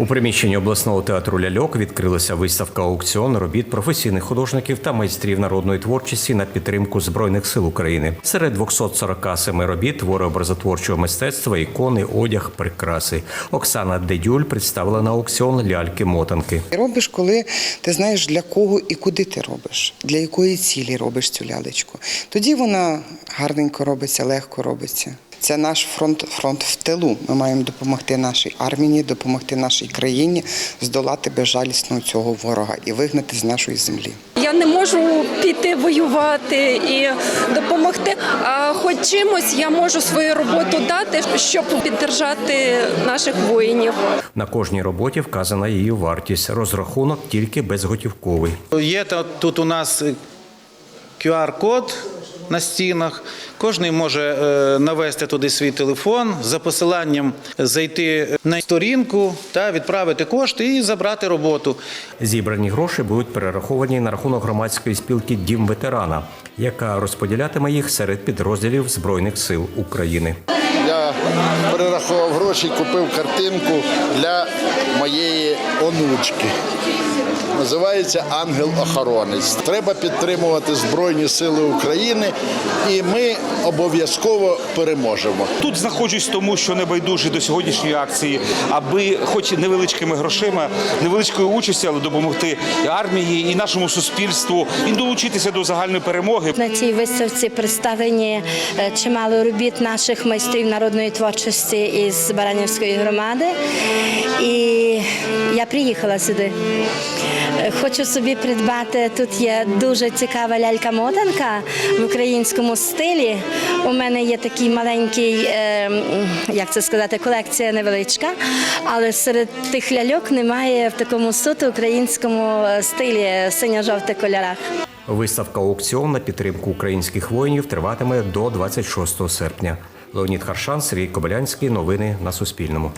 У приміщенні обласного театру ляльок відкрилася виставка аукціон робіт професійних художників та майстрів народної творчості на підтримку збройних сил України. Серед 247 робіт твори образотворчого мистецтва, ікони, одяг, прикраси. Оксана Дедюль представила на аукціон ляльки-мотанки. Робиш, коли ти знаєш для кого і куди ти робиш, для якої цілі робиш цю лялечку. Тоді вона гарненько робиться, легко робиться. Це наш фронт, фронт в тилу. Ми маємо допомогти нашій армії, допомогти нашій країні здолати безжалісного цього ворога і вигнати з нашої землі. Я не можу піти воювати і допомогти. А хоч чимось я можу свою роботу дати, щоб підтримати наших воїнів. На кожній роботі вказана її вартість. Розрахунок тільки безготівковий. Є та- тут у нас QR-код на стінах. Кожен може е, навести туди свій телефон за посиланням зайти на сторінку та відправити кошти і забрати роботу. Зібрані гроші будуть перераховані на рахунок громадської спілки Дім ветерана, яка розподілятиме їх серед підрозділів Збройних сил України. Я перерахував гроші, купив картинку для моєї онучки. Називається Ангел-охоронець. Треба підтримувати Збройні Сили України, і ми обов'язково переможемо. Тут знаходжусь тому, що не байдужий до сьогоднішньої акції, аби, хоч невеличкими грошима, невеличкою участю, але допомогти і армії, і нашому суспільству, і долучитися до загальної перемоги. На цій виставці представлені е, чимало робіт наших майстрів народної творчості із Баранівської громади. І я приїхала сюди. Е, Хочу собі придбати. Тут є дуже цікава лялька-мотанка в українському стилі. У мене є такий маленький, е, як це сказати, колекція невеличка, але серед тих ляльок немає в такому суто українському е, стилі синьо-жовтих кольорах. Виставка аукціон на підтримку українських воїнів триватиме до 26 серпня. Леонід Харшан, Сергій Кобилянський. Новини на Суспільному.